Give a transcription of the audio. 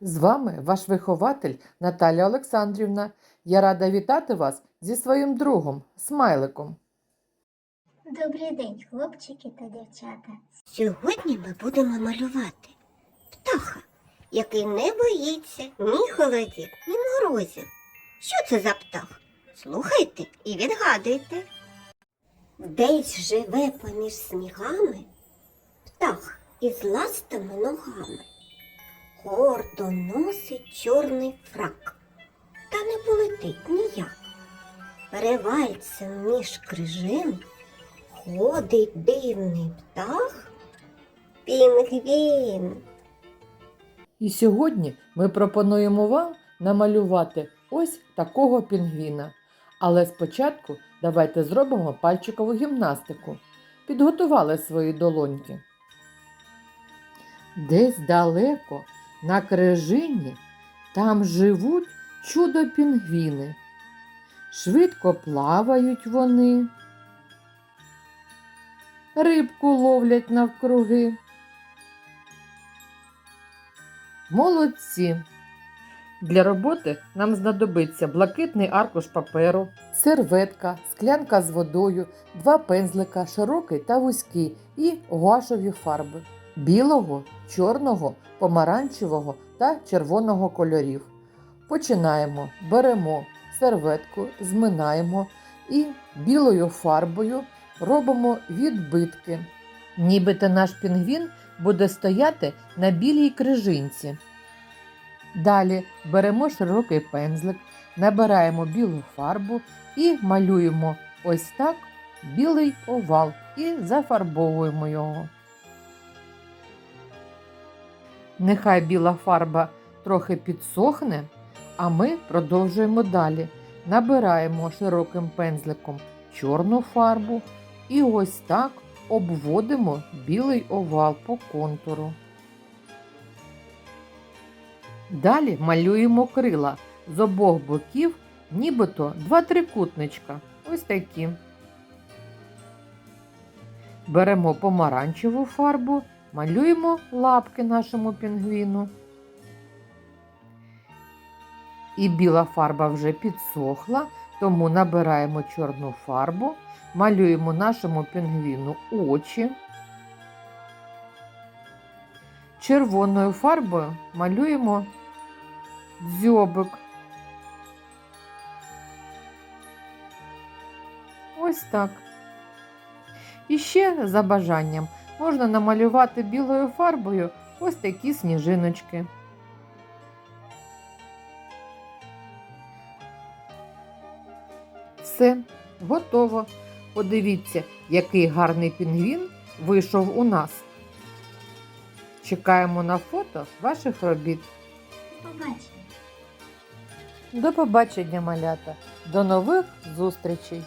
З вами ваш вихователь Наталя Олександрівна. Я рада вітати вас зі своїм другом, смайликом. Добрий день, хлопчики та дівчата. Сьогодні ми будемо малювати птаха, який не боїться ні холодів, ні морозів. Що це за птах? Слухайте і відгадуйте. Десь живе поміж снігами птах із ластими ногами. Гордо носить чорний фрак, та не полетить ніяк. Перевальцем між крижин ходить дивний птах Пінгвін. І сьогодні ми пропонуємо вам намалювати ось такого пінгвіна. Але спочатку давайте зробимо пальчикову гімнастику. Підготували свої долоньки. Десь далеко, на крижині, там живуть чудо-пінгвіни. Швидко плавають вони, рибку ловлять навкруги. Молодці! Для роботи нам знадобиться блакитний аркуш паперу, серветка, склянка з водою, два пензлика, широкий та вузький і гуашові фарби білого, чорного, помаранчевого та червоного кольорів. Починаємо, беремо серветку, зминаємо і білою фарбою робимо відбитки. Нібито наш пінгвін буде стояти на білій крижинці. Далі беремо широкий пензлик, набираємо білу фарбу і малюємо ось так білий овал і зафарбовуємо його. Нехай біла фарба трохи підсохне, а ми продовжуємо далі. Набираємо широким пензликом чорну фарбу і ось так обводимо білий овал по контуру. Далі малюємо крила з обох боків, нібито два трикутничка. Ось такі. Беремо помаранчеву фарбу, малюємо лапки нашому пінгвіну. І біла фарба вже підсохла, тому набираємо чорну фарбу, малюємо нашому пінгвіну очі. Червоною фарбою малюємо дзьобик. Ось так. І ще за бажанням можна намалювати білою фарбою ось такі сніжиночки. Все, готово. Подивіться, який гарний пінгвін вийшов у нас. Чекаємо на фото ваших робіт. Побачимо. До побачення, малята. До нових зустрічей!